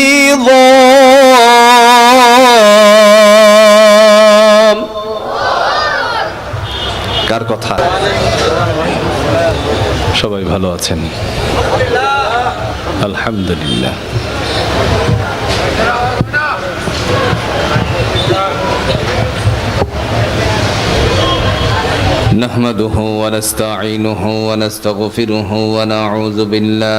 حفيظا কার কথা সবাই ভালো আছেন আলহামদুলিল্লাহ نحمده ونستعينه ونستغفره ونعوذ بالله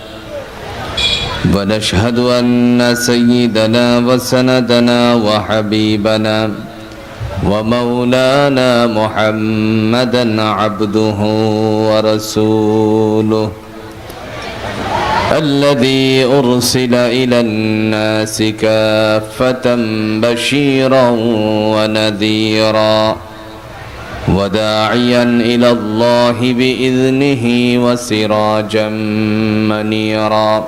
ونشهد أن سيدنا وسندنا وحبيبنا ومولانا محمدا عبده ورسوله الذي أرسل إلى الناس كافة بشيرا ونذيرا وداعيا إلى الله بإذنه وسراجا منيرا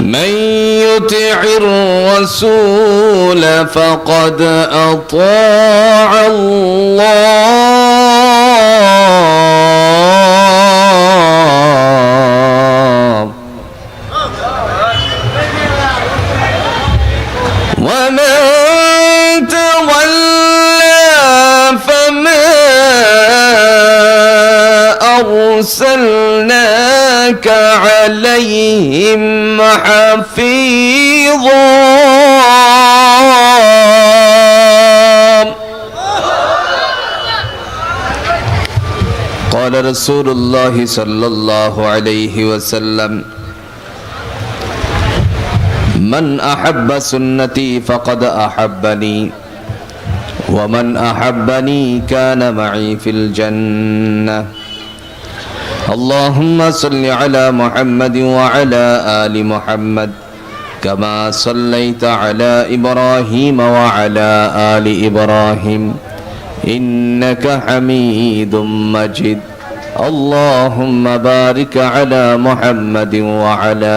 من يطع الرسول فقد أطاع الله. رسول الله صلى الله عليه وسلم من أحب سنتي فقد أحبني ومن أحبني كان معي في الجنة اللهم صل على محمد وعلى آل محمد كما صليت على إبراهيم وعلى آل إبراهيم إنك حميد مجيد اللهم بارك على محمد وعلى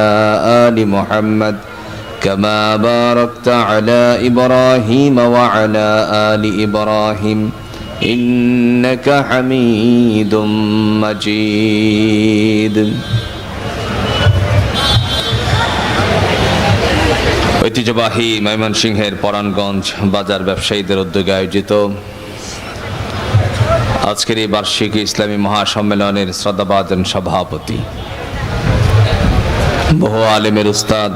آل محمد كما باركت على إبراهيم وعلى آل إبراهيم إنك حميد مجيد ঐতিহ্যবাহী ময়মনসিংহের পরাণগঞ্জ বাজার ব্যবসায়ীদের উদ্যোগে আয়োজিত আজকের এই বার্ষিক ইসলামী মহাসম্মেলনের শ্রদ্ধাবাদন সভাপতি। বহু আলেমের উস্তাদ,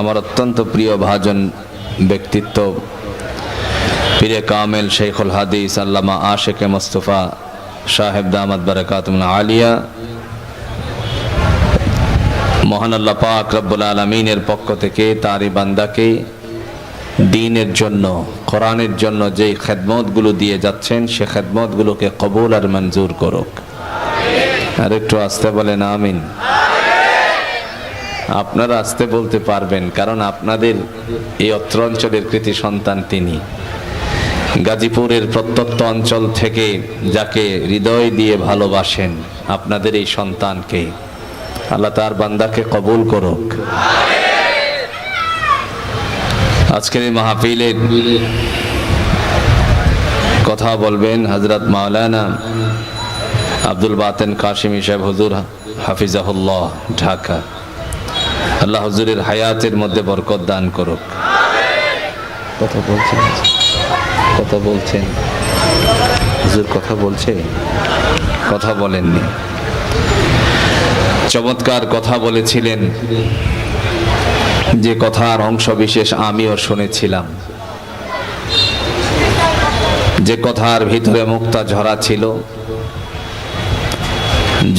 আমার অত্যন্ত প্রিয় ভাজন ব্যক্তিত্ব, পীরে কামেল শেখুল হাদিস, আল্লামা আশেকে মোস্তফা সাহেব দামাদ বারাকাতুম আলিয়া, মহান পাক রব্বুল আলমিনের পক্ষ থেকে তারই বান্দাকে দিনের জন্য, কোরআনের জন্য যে খেদমতগুলো দিয়ে যাচ্ছেন, সে খেদমতগুলোকে কবুল আর মঞ্জুর করুক। আর একটু আসতে বলেন, আমিন। আপনারা আসতে বলতে পারবেন, কারণ আপনাদের এই অত্র অঞ্চলের কৃতি সন্তান তিনি। গাজীপুরের প্রত্যন্ত অঞ্চল থেকে যাকে হৃদয় দিয়ে ভালোবাসেন, আপনাদের এই সন্তানকে, আল্লাহ তার বান্দাকে কবুল করুক। আজকের এই মাহফিলে কথা বলবেন হজরত মাওলানা আব্দুল বাতেন কাশিমি সাহেব হুজুর হাফিজাহুল্লাহ ঢাকা। আল্লাহ হুজুরের হায়াতের মধ্যে বরকত দান করুক। কথা বলছেন? কথা বলছেন? হুজুর কথা বলছে? কথা বলেননি। চমৎকার কথা বলেছিলেন যে কথার অংশ বিশেষ আমিও শুনেছিলাম। যে কথার ভিতরে মুক্তা ঝরা ছিল,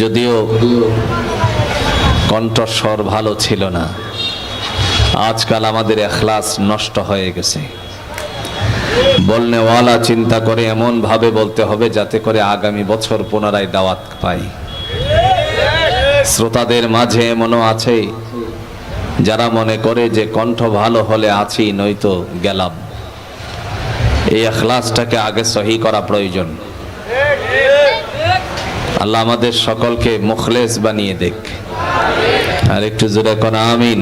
যদিও কণ্ঠস্বর ভালো ছিল না, আজকাল আমাদের এখলাস নষ্ট হয়ে গেছে। বলনেওয়ালা চিন্তা করে এমন ভাবে বলতে হবে যাতে করে আগামী বছর পুনরায় দাওয়াত পাই। শ্রোতাদের মাঝে এমনও আছে যারা মনে করে যে কণ্ঠ ভালো হলে আছি, নয়তো গেলাম। এই এখলাসটাকে আগে সহি করা প্রয়োজন। আল্লাহ আমাদের সকলকে মুখলেস বানিয়ে দেখ। আর একটু জোরে কোন, আমিন।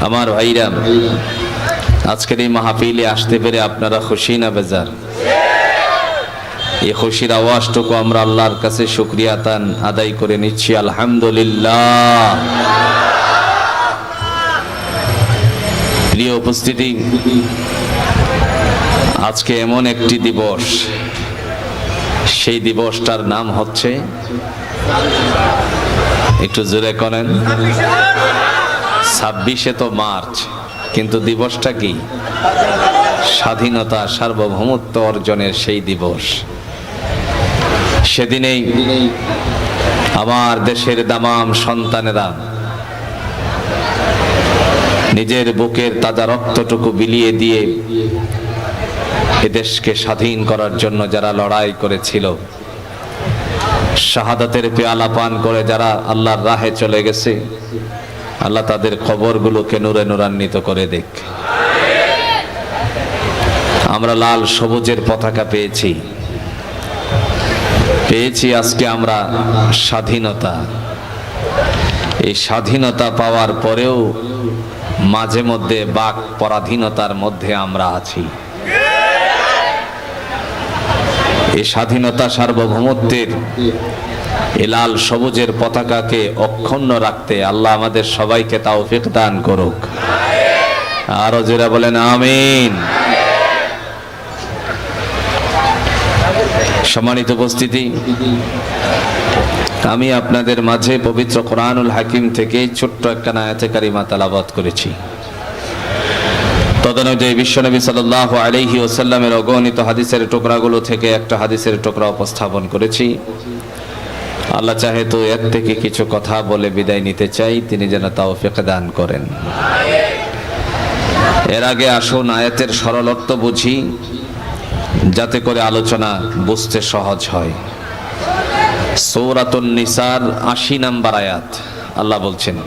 আমার ভাইরা, আজকের এই মাহফিলে আসতে পেরে আপনারা খুশি না বেজার? এই খুশির আওয়াজটুকু আমরা আল্লাহর কাছে শুক্রিয়া তান আদায় করে নিচ্ছি, আলহামদুলিল্লাহ। প্রিয় উপস্থিতি, আজকে এমন একটি দিবস, সেই দিবসটার নাম হচ্ছে, একটু জোরে করেন, ছাব্বিশে তো মার্চ, কিন্তু দিবসটা কি? স্বাধীনতা সার্বভৌমত্ব অর্জনের সেই দিবস। সেদিনেই আমার দেশের দামাম সন্তানেরা নিজের বুকের তাজা রক্তটুকু বিলিয়ে দিয়ে এদেশকে স্বাধীন করার জন্য যারা লড়াই করেছিল, শাহাদাতের পেয়ালা পান করে যারা আল্লাহর রাহে চলে গেছে, আল্লাহ তাদের খবরগুলোকে নূরে নূরান্বিত করে দেখ আমরা লাল সবুজের পতাকা পেয়েছি। পেয়েছি আজকে আমরা স্বাধীনতা। এই স্বাধীনতা পাওয়ার পরেও মাঝে মধ্যে বাক পরাধীনতার মধ্যে আমরা আছি। এই স্বাধীনতা সার্বভৌমত্বের এ লাল সবুজের পতাকাকে অক্ষুণ্ণ রাখতে আল্লাহ আমাদের সবাইকে তাওফিক দান করুক। আরও যেটা বলেন, আমিন। সম্মানিত উপস্থিতি। আমি আপনাদের মাঝে পবিত্র কোরআনুল হাকিম থেকে ছোট্ট একটা নায়াতে কারিমা তালাবাত করেছি। তদনুযায়ী বিশ্বনবী সাল্লাহ আলহি ওসাল্লামের অগণিত হাদিসের টুকরাগুলো থেকে একটা হাদিসের টুকরা উপস্থাপন করেছি। আল্লাহ চাহে তো এর থেকে কিছু কথা বলে বিদায় নিতে চাই, তিনি যেন তাও দান করেন। এর আগে আসুন আয়াতের সরল অর্থ বুঝি। যাতে করে আলোচনা বুঝতে সহজ হয় সৌরাতুন নিসার আশি নাম্বার আয়াত আল্লাহ বলছেন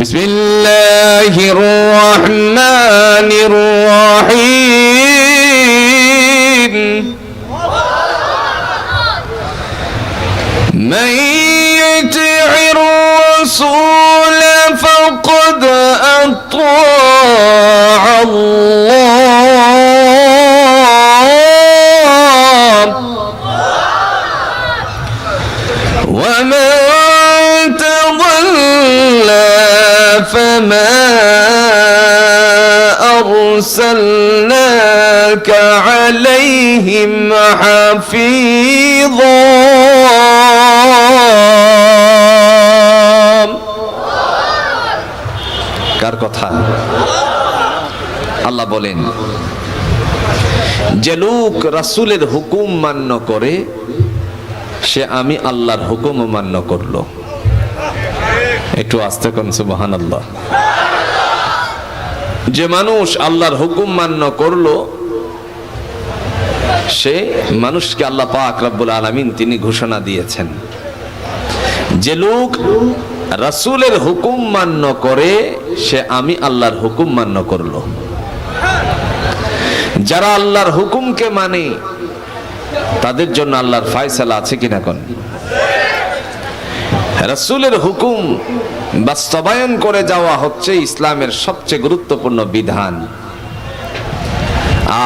بسم الله الرحمن الرحيم من يطع الرسول فقد أطاع الله أرسلناك عليهم حفيظا কার কথা আল্লাহ বলেন যে লোক রাসূলের হুকুম মান্য করে সে আমি আল্লাহর হুকুম মান্য করলো একটু আস্তে কোন সুবাহান আল্লাহ যে মানুষ আল্লাহর হুকুম মান্য করল, সে মানুষকে আল্লাহ পাক রব্বুল আলামিন তিনি ঘোষণা দিয়েছেন। যে লোক রাসূলের হুকুম মান্য করে, সে আমি আল্লাহর হুকুম মান্য করল। যারা আল্লাহর হুকুমকে মানে তাদের জন্য আল্লাহর ফায়সালা আছে কিনা কোন? রাসূলের হুকুম বাস্তবায়ন করে যাওয়া হচ্ছে ইসলামের সবচেয়ে গুরুত্বপূর্ণ বিধান।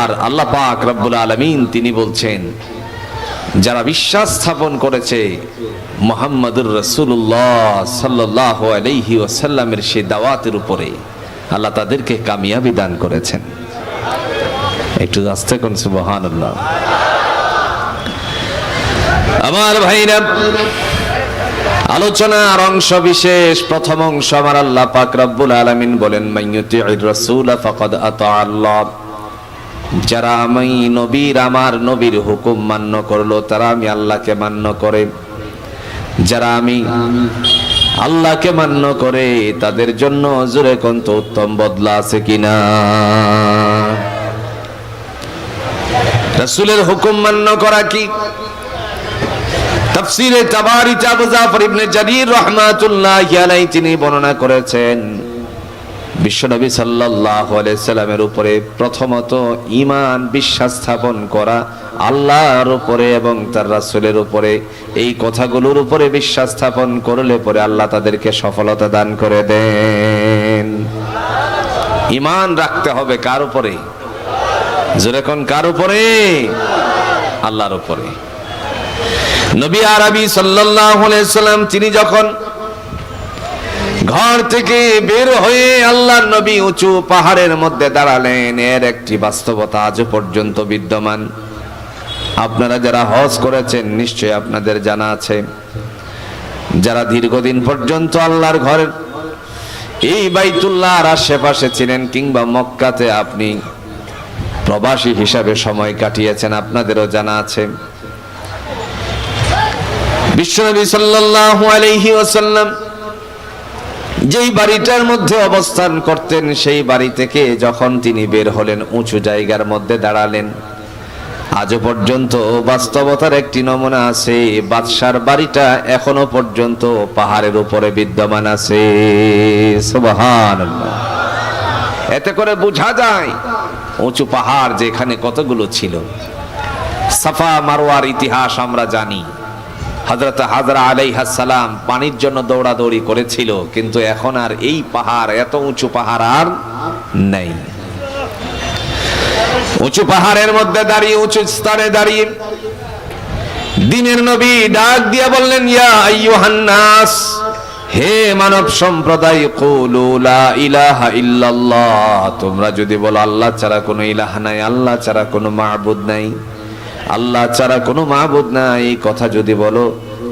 আর আল্লাহ পাক রব্বুল আলামিন তিনি বলছেন, যারা বিশ্বাস স্থাপন করেছে মোহাম্মদুর রসুল্লাহ সাল্লাহ আলাইহি ওয়াসাল্লামের সে দাওয়াতের উপরে, আল্লাহ তাদেরকে কামিয়াবি দান করেছেন। একটু আস্তে কোন সুবহান আমার ভাইরা আলোচনার অংশ বিশেষ। প্রথম অংশ আমার আল্লাহ পাক রব্বুল আলামিন বলেন মাইয়ুতির রাসূল ফাকাদ আতা আল্লাহ। যারা আমি নবীর, আমার নবীর হুকুম মান্য করল, তারা আমি আল্লাহকে মান্য করে। যারা আমি আল্লাহকে মান্য করে, তাদের জন্য জোরে কন্ত উত্তম বদলা আছে কিনা? রাসূলের হুকুম মান্য করা কি? তাফসিরে তাবারি আবু জাফর ইবনে জারির রাহমাতুল্লাহি আলাইহি তিনি বর্ণনা করেছেন, বিশ্বনবী সাল্লাল্লাহু আলাইহি সাল্লামের উপরে প্রথমত ঈমান বিশ্বাস স্থাপন করা আল্লাহর উপরে এবং তার রাসূলের উপরে। এই কথাগুলোর উপরে বিশ্বাস স্থাপন করলে পরে আল্লাহ তাদেরকে সফলতা দান করে দেন। ঈমান রাখতে হবে কার উপরে? জোরে কোন কার উপরে? আল্লাহর উপরে। নবী আরবি সাল্লাম, তিনি যখন ঘর থেকে বের হয়ে আল্লাহর নবী উঁচু পাহাড়ের মধ্যে দাঁড়ালেন, এর একটি বাস্তবতা আজ পর্যন্ত বিদ্যমান। আপনারা যারা হজ করেছেন, নিশ্চয়ই আপনাদের জানা আছে, যারা দীর্ঘদিন পর্যন্ত আল্লাহর ঘরের এই বাইতুল্লাহর আশেপাশে ছিলেন কিংবা মক্কাতে আপনি প্রবাসী হিসাবে সময় কাটিয়েছেন, আপনাদেরও জানা আছে। বিশ্বনবী সাল্লাল্লাহু আলাইহি ওয়াসাল্লাম যেই বাড়িটার মধ্যে অবস্থান করতেন, সেই বাড়ি থেকে যখন তিনি বের হলেন, উঁচু জায়গার মধ্যে দাঁড়ালেন। আজও পর্যন্ত বাস্তবতার একটি নমুনা আছে, বাদশার বাড়িটা এখনও পর্যন্ত পাহাড়ের উপরে বিদ্যমান আছে। এতে করে বোঝা যায়, উঁচু পাহাড় যেখানে কতগুলো ছিল। সাফা মারোয়ার ইতিহাস আমরা জানি। হজরত হাজরা আলাইহা সালাম পানির জন্য দৌড়াদৌড়ি করেছিল, কিন্তু এখন আর এই পাহাড়, এত উঁচু পাহাড় আর নেই। উঁচু পাহাড়ের মধ্যে দাঁড়িয়ে, উঁচু স্থানে দাঁড়িয়ে দিনের নবী ডাক দিয়ে বললেন, ইয়া হে মানব সম্প্রদায় ইলাহা ইল্লাল্লাহ, তোমরা যদি বলো আল্লাহ ছাড়া কোনো ইলাহা নাই, আল্লাহ ছাড়া কোনো মাবুদ নাই। আল্লাহ ছাড়া কোনো মাহবুদ না এই কথা যদি বলো,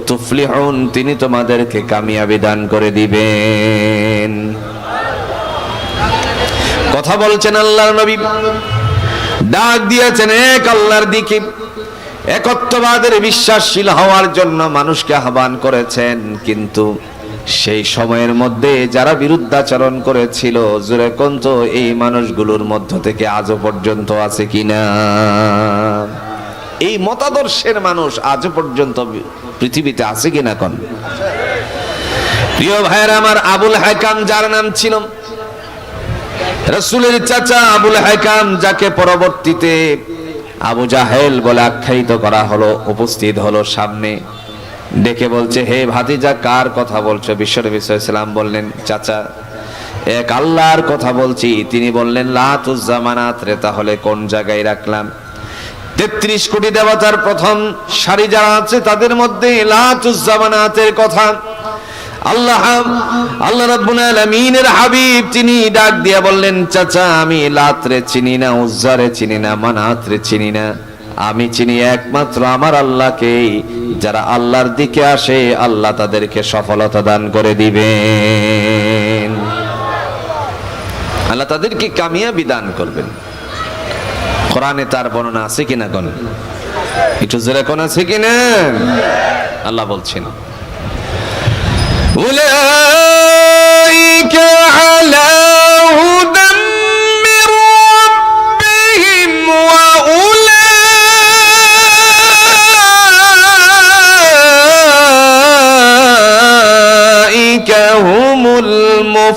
তুফলিহুন, তিনি তোমাদেরকে কামিয়াবি দান করে দিবেন। কথা বলছেন আল্লাহর নবী। ডাক দিয়েছেন, এক আল্লাহর দিকে। একত্ববাদের বিশ্বাসশীল হওয়ার জন্য মানুষকে আহ্বান করেছেন, কিন্তু সেই সময়ের মধ্যে যারা বিরুদ্ধাচরণ করেছিল, জোরে কন্ত এই মানুষগুলোর মধ্য থেকে আজও পর্যন্ত আছে কিনা? এই মতাদর্শের মানুষ আজ পর্যন্ত পৃথিবীতে আছে কিনা কোন? প্রিয় ভাইয়ের, আমার আবুল হাকাম যার নাম ছিল রসুলের চাচা আবুল হাকাম যাকে পরবর্তীতে আবু জাহেল বলে আখ্যায়িত করা হলো, উপস্থিত হলো সামনে, ডেকে বলছে, হে ভাতিজা, কার কথা বলছো? বিশ্বনবী সাল্লাম বললেন, চাচা, এক আল্লাহর কথা বলছি। তিনি বললেন লাতুজ্জামানাত রে, তাহলে কোন জায়গায় রাখলাম? তেত্রিশ কোটি দেবতার প্রথম সারি যারা আছে, তাদের মধ্যে লাতুজ্জামানাতের কথা। আল্লাহ আল্লাহ রাব্বুল আলামিনের হাবিব তিনি ডাক দিয়া বললেন, চাচা, আমি লাতরে চিনি না, উজ্জারে চিনি না, মানাতরে চিনি না। আমি চিনি একমাত্র আমার আল্লাহকে যারা আল্লাহর দিকে আসে, আল্লাহ তাদেরকে সফলতা দান করে দিবেন। আল্লাহ তাদেরকে কামিয়াবি দান করবেন। কোরআনে তার বর্ণনা আছে কিনা কোন একটু জোরে কোন আছে কিনা আল্লাহ বলছেন أولئك على هدى من ربهم وأولئك هم রব্বে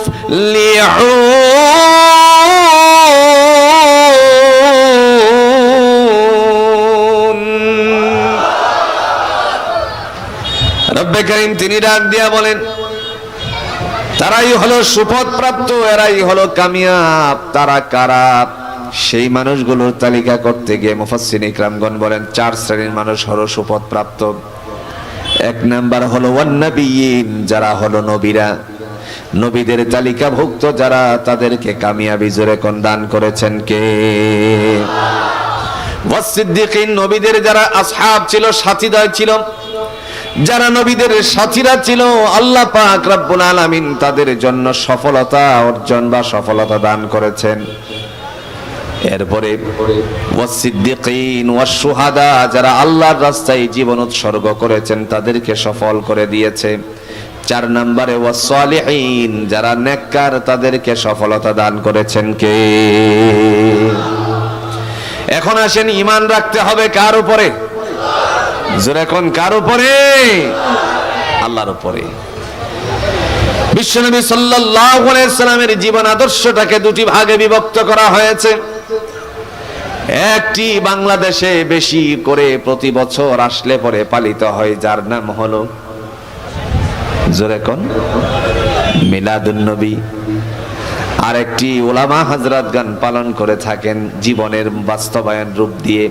তিনি ডাক দিয়া বলেন, তারাই হলো সুপথ প্রাপ্ত এরাই হলো কামিয়াব। তারা কারা? সেই মানুষগুলোর তালিকা করতে গিয়ে মুফাসসির ইকরামগণ বলেন, চার শ্রেণির মানুষ হলো সুপথ প্রাপ্ত এক নাম্বার হলো ওয়ান্নাবিয়িন যারা হলো নবীরা। নবীদের তালিকাভুক্ত যারা, তাদেরকে কামিয়াবি জোরে কোন দান করেছেন কে? ওয়াসিদ্দিকিন নবীদের যারা আসহাব ছিল সাথীদয় ছিল যারা নবীদের সাথীরা ছিল, আল্লাহ পাক রব্বুল আলামিন তাদের জন্য সফলতা অর্জন বা সফলতা দান করেছেন। এরপরে, ওয়াসিদ্দিকিন ওয়াসশুহাদা যারা আল্লাহর রাস্তায় জীবন উৎসর্গ করেছেন, তাদেরকে সফল করে দিয়েছে। চার নম্বরে, ওয়াসসালিহিন যারা নেককার, তাদেরকে সফলতা দান করেছেন কে? এখন আসেন, ঈমান রাখতে হবে কার উপরে? জোরে এখন কার উপরে? আল্লাহর উপরে। বিশ্বনবী সাল্লাল্লাহু আলাইহি সাল্লামের জীবন আদর্শটাকে দুটি ভাগে বিভক্ত করা হয়েছে। একটি বাংলাদেশে বেশি করে প্রতি বছর আসলে পরে পালিত হয়, যার নাম হলো জোরে নবী। আরেকটি ওলামা হাজরাত গান পালন করে থাকেন, জীবনের বাস্তবায়ন রূপ দিয়ে।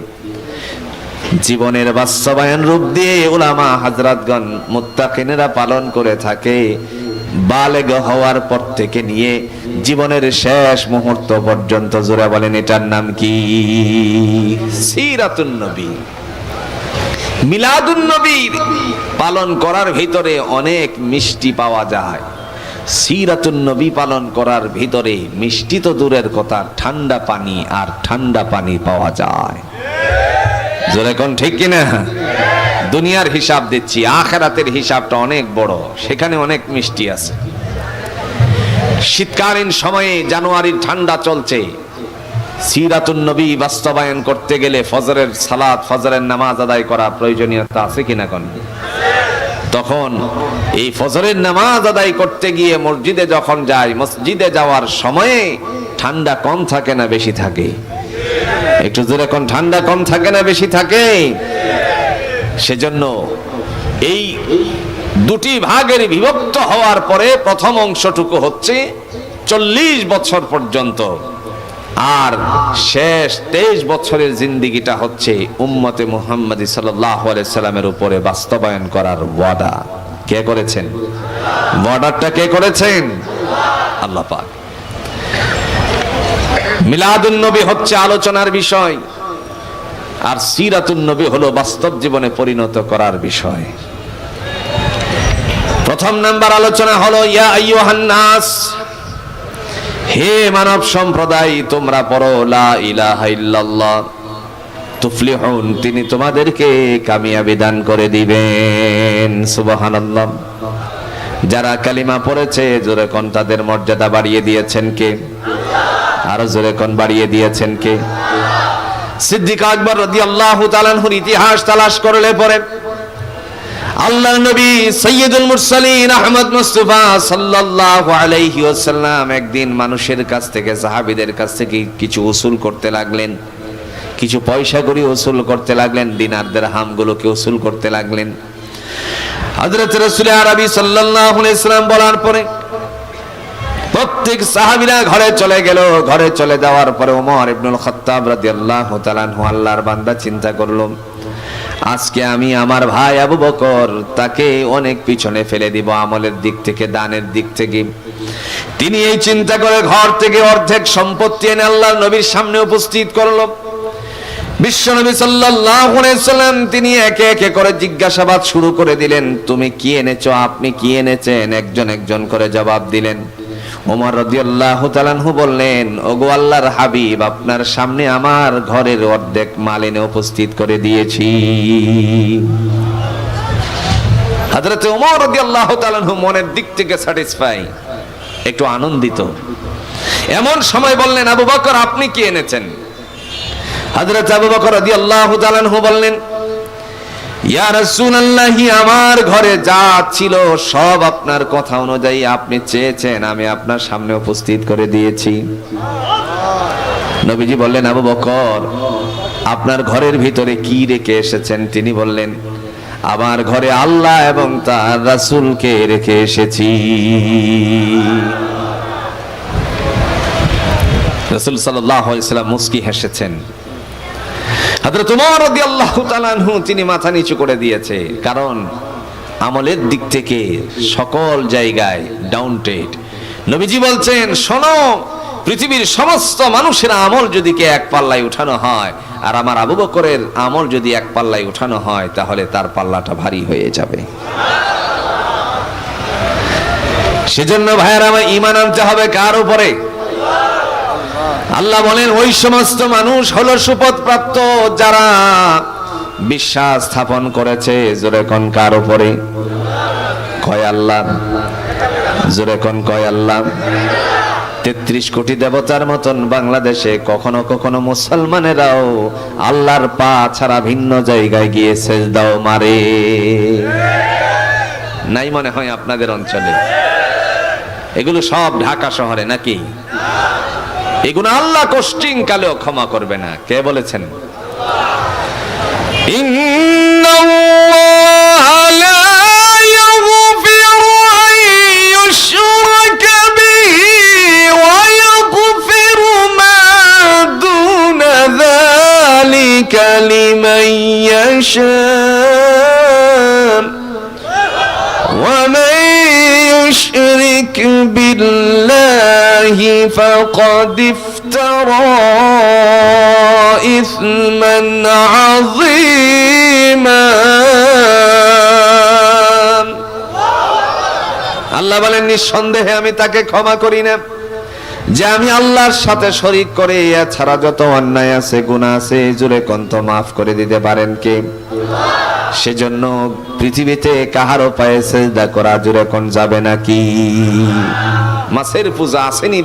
জীবনের বাস্তবায়ন রূপ দিয়ে ওলামা হাজরাতগণ মুত্তাকিনেরা পালন করে থাকে। বালেগ হওয়ার পর থেকে নিয়ে জীবনের শেষ মুহূর্ত পর্যন্ত জোরে বলেন, এটার নাম কি? সিরাতুন নবী। মিলাদুন নবীর পালন করার ভিতরে অনেক মিষ্টি পাওয়া যায়। সিরাতুন নবী পালন করার ভিতরে মিষ্টি তো দূরের কথা, ঠান্ডা পানি আর ঠান্ডা পানি পাওয়া যায়। জোরে ঠিক কিনা? দুনিয়ার হিসাব দিচ্ছি, আখেরাতের হিসাবটা অনেক বড়, সেখানে অনেক মিষ্টি আছে। শীতকালীন সময়ে জানুয়ারির ঠান্ডা চলছে। সিরাতুন নবী বাস্তবায়ন করতে গেলে ফজরের সালাত, ফজরের নামাজ আদায় করা প্রয়োজনীয়তা আছে কিনা কোন? তখন এই ফজরের নামাজ আদায় করতে গিয়ে মসজিদে যখন যায় মসজিদে যাওয়ার সময়ে ঠান্ডা কম থাকে না, বেশি থাকে। একটু জোরে কোন, ঠান্ডা কম থাকে না, বেশি থাকে? সেজন্য এই দুটি ভাগের বিভক্ত হওয়ার পরে প্রথম অংশটুকু হচ্ছে চল্লিশ বছর পর্যন্ত। আর শেষ তেইশ বছরের জিন্দিগিটা হচ্ছে উম্মতে মুহাম্মদী সাল্লামের উপরে বাস্তবায়ন করার ওয়াদা। কে করেছেন? ওয়াদারটা কে করেছেন? আল্লাহ পাক। মিলাদুন নবী হচ্ছে আলোচনার বিষয়। আর সিরাতুন নবী হলো বাস্তব জীবনে পরিণত করার বিষয়। প্রথম নাম্বার আলোচনা হলো, ইয়া আইয়ুহান নাস, হে মানব সম্প্রদায়, তোমরা পড়ো, লা ইলাহা ইল্লাল্লাহ। তুফলিহুন, তিনি তোমাদেরকে কামিয়াবি দান করে দিবেন। সুবহানাল্লাহ। যারা কালিমা পড়েছে, জোরে কোন তাদের মর্যাদা বাড়িয়ে দিয়েছেন কে? আরও জোরে কোন বাড়িয়ে দিয়েছেন কে? সিদ্দিক আকবর রাদিয়াল্লাহু তাআলার ইতিহাস তালাশ করলে পরে আল্লাহ নবী সৈয়দুল মুরসালিন আহমদ মুস্তফা সাল্লাল্লাহু আলাইহি ওয়াসাল্লাম একদিন মানুষের কাছ থেকে, সাহাবীদের কাছ থেকে কিছু উসুল করতে লাগলেন। কিছু পয়সা করি উসুল করতে লাগলেন, দিনার দিরহাম গুলোকে উসুল করতে লাগলেন। হযরত রাসূল আরবি সাল্লাল্লাহু আলাইহি সাল্লাম বলার পরে প্রত্যেক সাহাবীরা ঘরে চলে গেল। ঘরে চলে যাওয়ার পরে ওমর ইবনুল খাত্তাব রাদিয়াল্লাহু তাআলা আল্লাহর বান্দা চিন্তা করল, আজকে আমি আমার ভাই আবু বকর তাকে অনেক পিছনে ফেলে দিব, আমলের দিক থেকে, দানের দিক থেকে। তিনি এই চিন্তা করে ঘর থেকে অর্ধেক সম্পত্তি এনে আল্লাহর নবীর সামনে উপস্থিত করল। বিশ্বনবী সাল্লাল্লাহু আলাইহি সাল্লাম তিনি একে একে করে জিজ্ঞাসাবাদ শুরু করে দিলেন, তুমি কি এনেছো? আপনি কি এনেছেন? একজন একজন করে জবাব দিলেন ওমর রাদিয়াল্লাহু তাআলাহু বললেন, ওগো আল্লাহর হাবিব, আপনার সামনে আমার ঘরের অর্ধেক মাল এনে উপস্থিত করে দিয়েছি। হযরত ওমর রাদিয়াল্লাহু তাআলাহু মনের দিক থেকে স্যাটিসফাই একটু আনন্দিত। এমন সময় বললেন, আবু বকর, আপনি কি এনেছেন? হযরত আবু বকর রাদিয়াল্লাহু তাআলাহু বললেন আমার ঘরে যা ছিল সব আপনার কথা অনুযায়ী আপনি চেয়েছেন, আমি আপনার সামনে উপস্থিত করে দিয়েছি। নবীজি বললেন, আবু বকর, আপনার ঘরের ভিতরে কি রেখে এসেছেন? তিনি বললেন, আমার ঘরে আল্লাহ এবং তার রাসূলকে রেখে এসেছি। রসুল সাল্লাম মুস্কি হেসেছেন। হযরত উমর রাদিয়াল্লাহু তাআলা আনহু, তিনি মাথা নিচু করে দিয়েছে। কারণ আমলের দিক থেকে সকল জায়গায় ডাউনটেড নবীজি বলছেন, শোনো, পৃথিবীর সমস্ত মানুষের আমল যদি কে এক পাল্লায় উঠানো হয়, আর আমার আবু বকরের আমল যদি এক পাল্লায় উঠানো হয়, তাহলে তার পাল্লাটা ভারী হয়ে যাবে। সেজন্য ভাইয়ের, আমার ইমান আনতে হবে কার উপরে? আল্লাহ বলেন, ওই সমস্ত মানুষ হলো সুপথ প্রাপ্ত যারা বিশ্বাস স্থাপন করেছে জোরে কোন কার উপরে? কয় আল্লাহ? জোরে কোন কয় আল্লাহ? তেত্রিশ কোটি দেবতার মতন বাংলাদেশে কখনো কখনো মুসলমানেরাও আল্লাহর পা ছাড়া ভিন্ন জায়গায় গিয়ে সেজদাও মারে। নাই মনে হয় আপনাদের অঞ্চলে? এগুলো সব ঢাকা শহরে নাকি? এগুলো আল্লাহ কোশ্চিং কালেও ক্ষমা করবে না কে বলেছেন إن الله لا يغفر أن يشرك به ويغفر ما دون ذلك لمن يشاء ومن يشرك بالله فقد افترى إثما عظيما আল্লাহ বলেন নিঃসন্দেহে আমি তাকে ক্ষমা করি না যে আমি আল্লাহর সাথে শরিক করে এছাড়া যত অন্যায় আছে গুনাহ আছে জুড়ে কন্ত মাফ করে দিতে পারেন কে সেজন্য পৃথিবীতে কাহারও পায়ে সেজদা করা এখন যাবে নাকি? মাছের পূজা আসেনি